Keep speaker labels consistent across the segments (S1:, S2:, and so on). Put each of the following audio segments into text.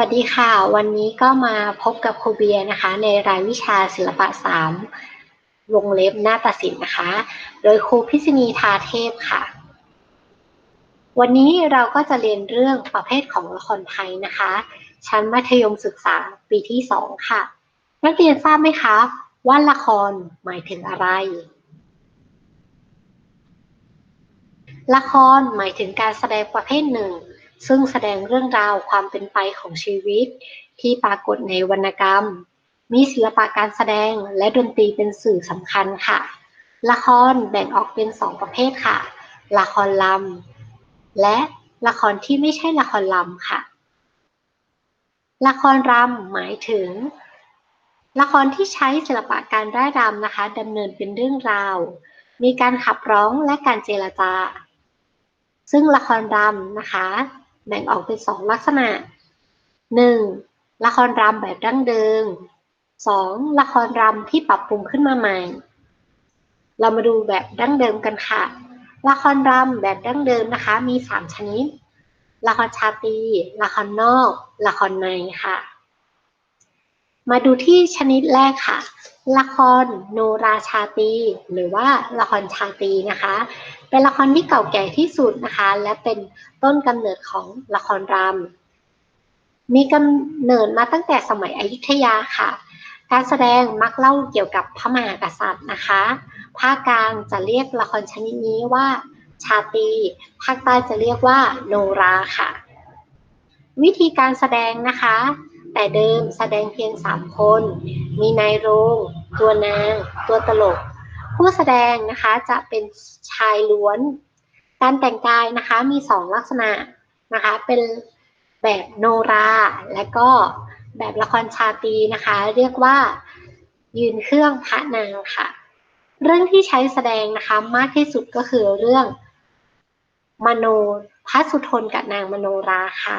S1: วัสดีค่ะ วันนี้ก็มาพบกับครูเบียนะคะ ในรายวิชาศิลปะสามวงเล็บหน้าตัดสินนะคะ โดยครูพิษณีทาเทพค่ะ วันนี้เราก็จะเรียนเรื่องประเภทของละครไทยนะคะ ชั้นมัธยมศึกษาปีที่สองค่ะ นักเรียนทราบไหมคะว่าละครหมายถึงอะไร ละครหมายถึงการแสดงประเภทหนึ่ง ซึ่งแสดงเรื่องราวความเป็นไปของชีวิต ที่ปรากฏในวรรณกรรม มีศิลปะการแสดงและดนตรีเป็นสื่อสำคัญค่ะ ละครแบ่งออกเป็นสองประเภทค่ะ ละครลำและละครที่ไม่ใช่ละครลำค่ะ ละครรำหมายถึง ละครที่ใช้ศิลปะการร่ายรำนะคะดำเนินเป็นเรื่องราว มีการขับร้องและการเจรจา ซึ่งละครรำนะคะ แบ่งออกเป็นสองลักษณะ 1. ละครรำแบบดั้งเดิม 2. ละครรำที่ปรับปรุงขึ้นมาใหม่ เรามาดูแบบดั้งเดิมกันค่ะ ละครรำแบบดั้งเดิมนะคะ มี 3 ชนิด ละครชาตรีละครนอก ละครในค่ะ มาดูที่ชนิดแรกค่ะ ละครโนราชาตีหรือว่าละครชาตีนะคะ เป็นละครที่เก่าแก่ที่สุดนะคะ และเป็นต้นกำเนิดของละครรำมีกำเนิดมาตั้งแต่สมัยอยุธยาค่ะ การแสดงมักเล่าเกี่ยวกับพระมหากษัตริย์นะคะภาคกลางจะเรียกละครชนิดนี้ว่าชาตีภาคใต้จะเรียกว่าโนราค่ะ วิธีการแสดงนะคะ แต่เดิมแสดงเพียง 3 คน มีนายโรง ตัวนาง ตัวตลก ผู้แสดงนะคะจะเป็นชายล้วน การแต่งกายนะคะมี2ลักษณะนะคะ เป็นแบบโนรา และก็แบบละครชาตีนะคะ เรียกว่ายืนเครื่องพระนางค่ะ เรื่องที่ใช้แสดงนะคะมากที่สุดก็คือเรื่องมโนพระสุทนกับนางมโนราค่ะ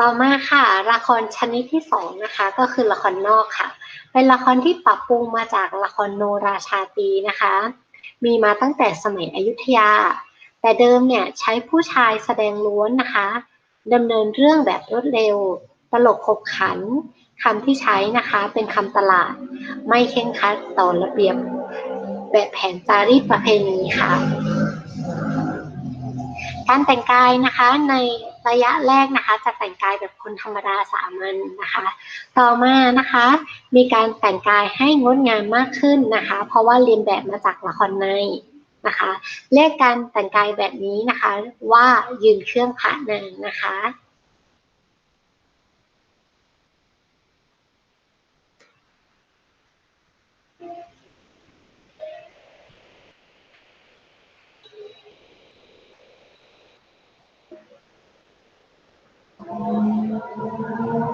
S1: ต่อมาค่ะ ละครชนิดที่สองนะคะ ก็คือละครนอกค่ะ เป็นละครที่ปรับปรุงมาจากละครโนราชาตีนะคะ มีมาตั้งแต่สมัยอยุธยา แต่เดิมเนี่ยใช้ผู้ชายแสดงล้วนนะคะดำเนินเรื่องแบบรวดเร็ว ตลกขบขันคำที่ใช้นะคะเป็นคำตลาด ไม่เข่งคัดต่อระเบียบแบบแผนจารีตประเพณีค่ะ การแต่งกายนะคะใน ระยะแรกนะคะ จะแต่งกายแบบคนธรรมดาสามัญนนะคะ ต่อมานะคะ มีการแต่งกายให้งดงามมากขึ้นนะคะ เพราะว่าเรียนแบบมาจากละครในนะคะ เรียกการแต่งกายแบบนี้นะคะ ว่ายืนเครื่องพระนางนะคะ Thank you.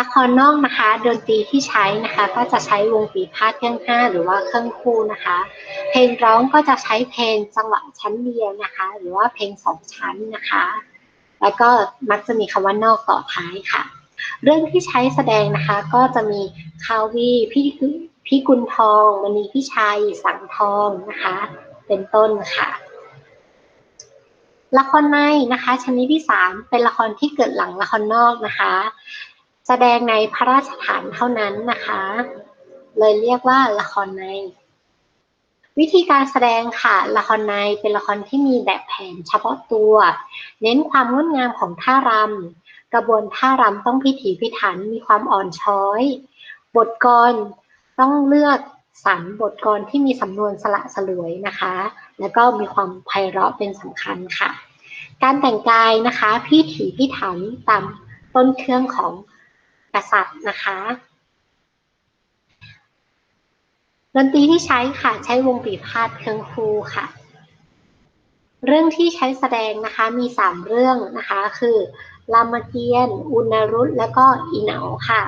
S1: ละครนอกนะคะดนตรีที่ใช้นะคะก็จะใช้วงปีพาดเครื่องห้าหรือว่าเครื่องคู่นะคะ เพลงร้องก็จะใช้เพลงจังหวะชั้นเดียวนะคะ หรือว่าเพลงสองชั้นนะคะ แล้วก็มักจะมีคำว่านอกต่อท้ายค่ะ เรื่องที่ใช้แสดงนะคะก็จะมีคาวีพี่พี่กุลทองมณีพี่ชัยสังทองนะคะ เป็นต้นค่ะละครในนะคะชนิดที่สามเป็นละครที่เกิดหลังละครนอกนะคะ แสดงในพระราชฐานเท่านั้นนะคะ เลยเรียกว่าละครใน วิธีการแสดงค่ะละครในเป็นละครที่มีแบบแผนเฉพาะตัว เน้นความงดงามของท่ารำกระบวนท่ารำต้องพิถีพิถันมีความอ่อนช้อย บทกรต้องเลือกสรรบทกรที่มีสำนวนสละสลวยนะคะ แล้วก็มีความไพเราะเป็นสำคัญค่ะ การแต่งกายนะคะพิถีพิถันตามต้นเครื่องของ กษัตริย์นะคะดนตรีที่ใช้ค่ะใช้วงปีพาดเครื่องครูค่ะ เรื่องที่ใช้แสดงนะคะมีสามเรื่องนะคะ คือรามเกียรติ์อุณรุตและก็อีเหนาค่ะ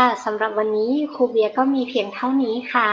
S1: ค่ะสำหรับวันนี้ครูเบียก็มีเพียงเท่านี้ค่ะ